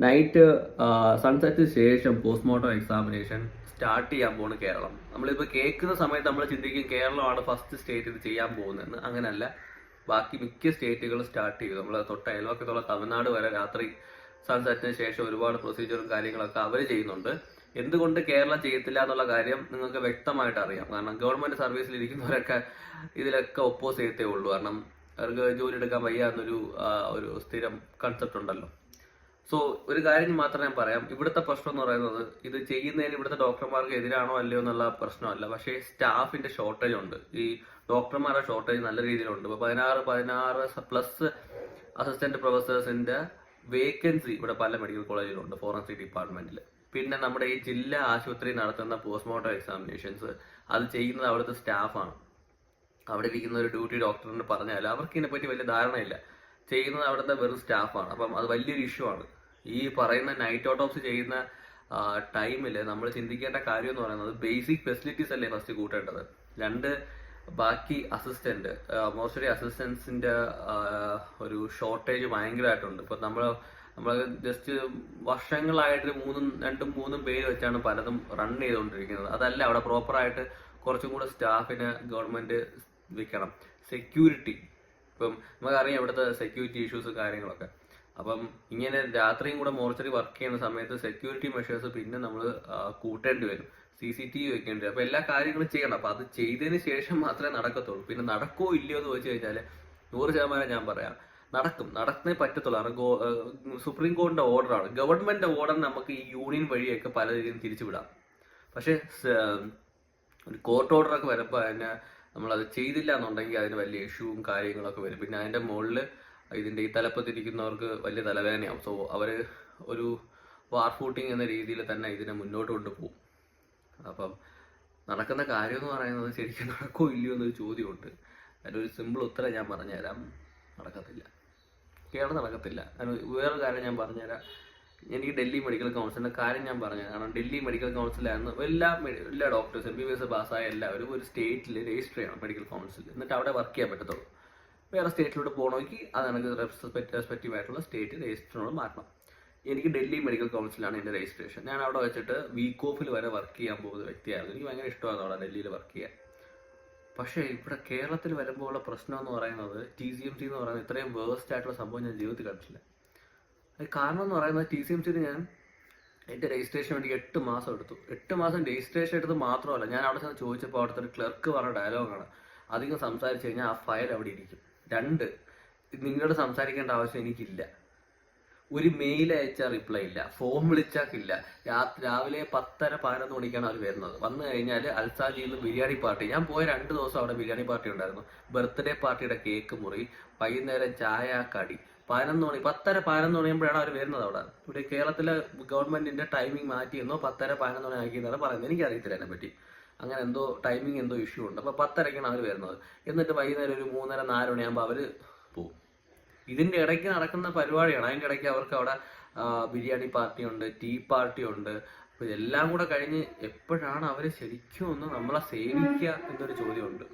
Night സൺസെറ്റിന് ശേഷം postmortem examination start ചെയ്യാൻ പോകുന്നു കേരളം. നമ്മളിപ്പോൾ കേൾക്കുന്ന സമയത്ത് നമ്മൾ ചിന്തിക്കും കേരളമാണ് ഫസ്റ്റ് സ്റ്റേറ്റ് ഇത് ചെയ്യാൻ പോകുന്നതെന്ന്. അങ്ങനല്ല. ബാക്കി മിക്ക സ്റ്റേറ്റുകളും സ്റ്റാർട്ട് ചെയ്തു. നമ്മൾ തൊട്ട് അയൽവക്കത്തുള്ള തമിഴ്നാട് വരെ രാത്രി സൺസെറ്റിന് ശേഷം ഒരുപാട് പ്രൊസീജിയറും കാര്യങ്ങളൊക്കെ അവർ ചെയ്യുന്നുണ്ട്. എന്തുകൊണ്ട് കേരളം ചെയ്യത്തില്ല എന്നുള്ള കാര്യം നിങ്ങൾക്ക് വ്യക്തമായിട്ട് അറിയാം. കാരണം ഗവൺമെന്റ് സർവീസിൽ ഇരിക്കുന്നവരൊക്കെ ഇതിലൊക്കെ ഒപ്പോസ് ചെയ്യത്തേ ഉള്ളൂ. കാരണം അവർക്ക് ജോലി എടുക്കാൻ വയ്യ എന്നൊരു ഒരു സ്ഥിരം കൺസെപ്റ്റ് ഉണ്ടല്ലോ. സോ ഒരു കാര്യം മാത്രം ഞാൻ പറയാം. ഇവിടുത്തെ പ്രശ്നം എന്ന് പറയുന്നത് ഇത് ചെയ്യുന്നതിന് ഇവിടുത്തെ ഡോക്ടർമാർക്ക് എതിരാണോ അല്ലയോ എന്നുള്ള പ്രശ്നമല്ല. പക്ഷേ സ്റ്റാഫിന്റെ ഷോർട്ടേജ് ഉണ്ട്. ഈ ഡോക്ടർമാരുടെ ഷോർട്ടേജ് നല്ല രീതിയിലുണ്ട്. ഇപ്പൊ പതിനാറ് പതിനാറ് പ്ലസ് അസിസ്റ്റന്റ് പ്രൊഫസേഴ്സിന്റെ വേക്കൻസി ഇവിടെ പല മെഡിക്കൽ കോളേജിലുണ്ട് ഫോറൻസിക് ഡിപ്പാർട്ട്മെന്റിൽ പിന്നെ നമ്മുടെ ഈ ജില്ലാ ആശുപത്രി നടത്തുന്ന പോസ്റ്റ്മോർട്ടം എക്സാമിനേഷൻസ് അത് ചെയ്യുന്നത് അവിടുത്തെ സ്റ്റാഫാണ്. അവിടെ ഇരിക്കുന്ന ഒരു ഡ്യൂട്ടി ഡോക്ടറിന് പറഞ്ഞാൽ അവർക്ക് ഇതിനെപ്പറ്റി വലിയ ധാരണയില്ല. ചെയ്യുന്നത് അവിടുത്തെ വെറും സ്റ്റാഫാണ്. അപ്പം അത് വലിയൊരു ഇഷ്യൂ ആണ്. ഈ പറയുന്ന നൈറ്റ് ഓട്ടോപ്സി ചെയ്യുന്ന ടൈമിൽ നമ്മൾ ചിന്തിക്കേണ്ട കാര്യം എന്ന് പറയുന്നത് ബേസിക് ഫെസിലിറ്റീസ് അല്ലേ ഫസ്റ്റ് കൂട്ടേണ്ടത്. രണ്ട് ബാക്കി അസിസ്റ്റന്റ് മോസ്റ്റ്ലി അസിസ്റ്റൻസിന്റെ ഒരു ഷോർട്ടേജ് ഭയങ്കരമായിട്ടുണ്ട് ഇപ്പൊ നമ്മൾ നമ്മൾ ജസ്റ്റ് വർഷങ്ങളായിട്ട് മൂന്നും രണ്ടും മൂന്നും പേര് വെച്ചാണ് പലതും റൺ ചെയ്തുകൊണ്ടിരിക്കുന്നത് അതല്ല അവിടെ പ്രോപ്പറായിട്ട് കുറച്ചും കൂടെ സ്റ്റാഫിന് ഗവൺമെന്റ് വെക്കണം. സെക്യൂരിറ്റി ഇപ്പം നമുക്കറിയാം ഇവിടുത്തെ സെക്യൂരിറ്റി ഇഷ്യൂസ് കാര്യങ്ങളൊക്കെ. അപ്പം ഇങ്ങനെ രാത്രിയും കൂടെ മോർച്ചറി വർക്ക് ചെയ്യുന്ന സമയത്ത് സെക്യൂരിറ്റി മെഷേഴ്സ് പിന്നെ നമ്മൾ കൂട്ടേണ്ടി വരും. സി സി ടി വി വെക്കേണ്ടി വരും. എല്ലാ കാര്യങ്ങളും ചെയ്യണം. അപ്പൊ അത് ചെയ്തതിന് ശേഷം മാത്രമേ നടക്കത്തുള്ളൂ. പിന്നെ നടക്കോ ഇല്ലയോ എന്ന് ചോദിച്ചു കഴിഞ്ഞാൽ നൂറ് ശതമാനം ഞാൻ പറയാം. നടക്കും. നടക്കുന്നേ പറ്റത്തുള്ളൂ. കാരണം സുപ്രീം കോടതിന്റെ ഓർഡറാണ് ഗവൺമെന്റ് ഓർഡർ നമുക്ക് ഈ യൂണിയൻ വഴിയൊക്കെ പല രീതിയിലും തിരിച്ചുവിടാം. പക്ഷേ ഒരു കോർട്ട് ഓർഡറൊക്കെ വരുമ്പോൾ അതിനെ നമ്മളത് ചെയ്തില്ല എന്നുണ്ടെങ്കിൽ അതിന് വലിയ ഇഷ്യൂവും കാര്യങ്ങളൊക്കെ വരും. പിന്നെ അതിന്റെ മുകളിൽ ഇതിന്റെ ഈ തലപ്പത്തിരിക്കുന്നവർക്ക് വലിയ തലവേദനയാവും. സോ അവർ ഒരു വാർ ഫൂട്ടിങ് എന്ന രീതിയിൽ തന്നെ ഇതിനെ മുന്നോട്ട് കൊണ്ടുപോകും. അപ്പം നടക്കുന്ന കാര്യം എന്ന് പറയുന്നത് ശരിക്കും നടക്കോ ഇല്ലയോ എന്നൊരു ചോദ്യമുണ്ട്. അതിനൊരു സിമ്പിൾ ഉത്തരം ഞാൻ പറഞ്ഞുതരാം. നടക്കത്തില്ല. കേരളം നടക്കത്തില്ല. അതിന് വേറൊരു കാര്യം ഞാൻ പറഞ്ഞുതരാം. എനിക്ക് ഡൽഹി മെഡിക്കൽ കൗൺസിലിന്റെ കാര്യം ഞാൻ പറഞ്ഞു കാരണം ഡൽഹി മെഡിക്കൽ കൗൺസിലായിരുന്നു എല്ലാ എല്ലാ doctors M B B S പാസ്സായ എല്ലാവരും ഒരു സ്റ്റേറ്റിൽ രജിസ്റ്റർ ചെയ്യണം മെഡിക്കൽ കൗൺസിൽ എന്നിട്ട് അവിടെ വർക്ക് ചെയ്യാൻ പറ്റത്തുള്ളൂ. വേറെ സ്റ്റേറ്റിലോട്ട് പോകണമെങ്കിൽ അത് എനിക്ക് റെസ്പെക്റ്റീവ് ആയിട്ടുള്ള സ്റ്റേറ്റ് രജിസ്റ്ററിനോട് മാറ്റണം. എനിക്ക് ഡൽഹി മെഡിക്കൽ കൗൺസിലാണ് എന്റെ രജിസ്ട്രേഷൻ. ഞാൻ അവിടെ വെച്ചിട്ട് വീക്ക് ഓഫിൽ വരെ വർക്ക് ചെയ്യാൻ പോകുന്ന വ്യക്തിയായിരുന്നു. എനിക്ക് ഭയങ്കര ഇഷ്ടമാണ് അവിടെ ഡൽഹിയിൽ വർക്ക് ചെയ്യാൻ. പക്ഷേ ഇവിടെ കേരളത്തിൽ വരുമ്പോൾ ഉള്ള പ്രശ്നം എന്ന് പറയുന്നത് ടി സി എം സി എന്ന് പറയുന്നത് ഇത്രയും വേസ്റ്റ് ആയിട്ടുള്ള സംഭവം ഞാൻ ജീവിതത്തിൽ കണ്ടിട്ടില്ല. കാരണം എന്ന് പറയുന്നത് ടി സി എം സിയിൽ ഞാൻ എന്റെ രജിസ്ട്രേഷൻ വേണ്ടി എട്ട് മാസം എടുത്തു. എട്ട് മാസം രജിസ്ട്രേഷൻ എടുത്ത് മാത്രമല്ല ഞാൻ അവിടെ ചെന്ന് ചോദിച്ചപ്പോൾ അവിടുത്തെ ഒരു ക്ലർക്ക് പറഞ്ഞ ഡയലോഗാണ് അധികം സംസാരിച്ചു കഴിഞ്ഞാൽ ആ ഫയൽ അവിടെ ഇരിക്കും. രണ്ട് നിങ്ങളോട് സംസാരിക്കേണ്ട ആവശ്യം എനിക്കില്ല. ഒരു മെയിൽ അയച്ചാൽ റിപ്ലൈ ഇല്ല. ഫോൺ വിളിച്ചാക്കില്ല ഇല്ല രാവിലെ പത്തര പതിനൊന്ന് മണിക്കാണ് അവർ വരുന്നത്. വന്നു കഴിഞ്ഞാൽ അൽസാജിയിൽ നിന്ന് ബിരിയാണി പാർട്ടി. ഞാൻ പോയ രണ്ട് ദിവസം അവിടെ ബിരിയാണി പാർട്ടി ഉണ്ടായിരുന്നു. ബർത്ത്ഡേ പാർട്ടിയുടെ കേക്ക് മുറി വൈകുന്നേരം ചായ കടി. പതിനൊന്ന് മണി പത്തര പതിനൊന്ന് മണിയുമ്പോഴാണ് അവർ വരുന്നത് അവിടെ. ഇവിടെ കേരളത്തിലെ ഗവൺമെന്റിന്റെ ടൈമിംഗ് മാറ്റിയെന്നോ പത്തര പതിനൊന്ന് മണി ആക്കിയെന്നാണ് പറയുന്നത്. എനിക്കറിയത്തില്ല അതിനെ പറ്റി അങ്ങനെ എന്തോ ടൈമിംഗ് എന്തോ ഇഷ്യൂ ഉണ്ട്. അപ്പൊ പത്തരയ്ക്കാണ് അവർ വരുന്നത്. എന്നിട്ട് വൈകുന്നേരം ഒരു മൂന്നര നാല് മണിയാകുമ്പോൾ അവർ പോകും ഇതിന്റെ ഇടയ്ക്ക് നടക്കുന്ന പരിപാടിയാണ്. അതിന്റെ ഇടയ്ക്ക് അവർക്ക് അവിടെ ബിരിയാണി പാർട്ടി ഉണ്ട് ടീ പാർട്ടി ഉണ്ട്. അപ്പൊ ഇതെല്ലാം കൂടെ കഴിഞ്ഞ് എപ്പോഴാണ് അവർ ശരിക്കും ഒന്ന് നമ്മളെ സേവിക്കുക എന്നൊരു ചോദ്യമുണ്ട്.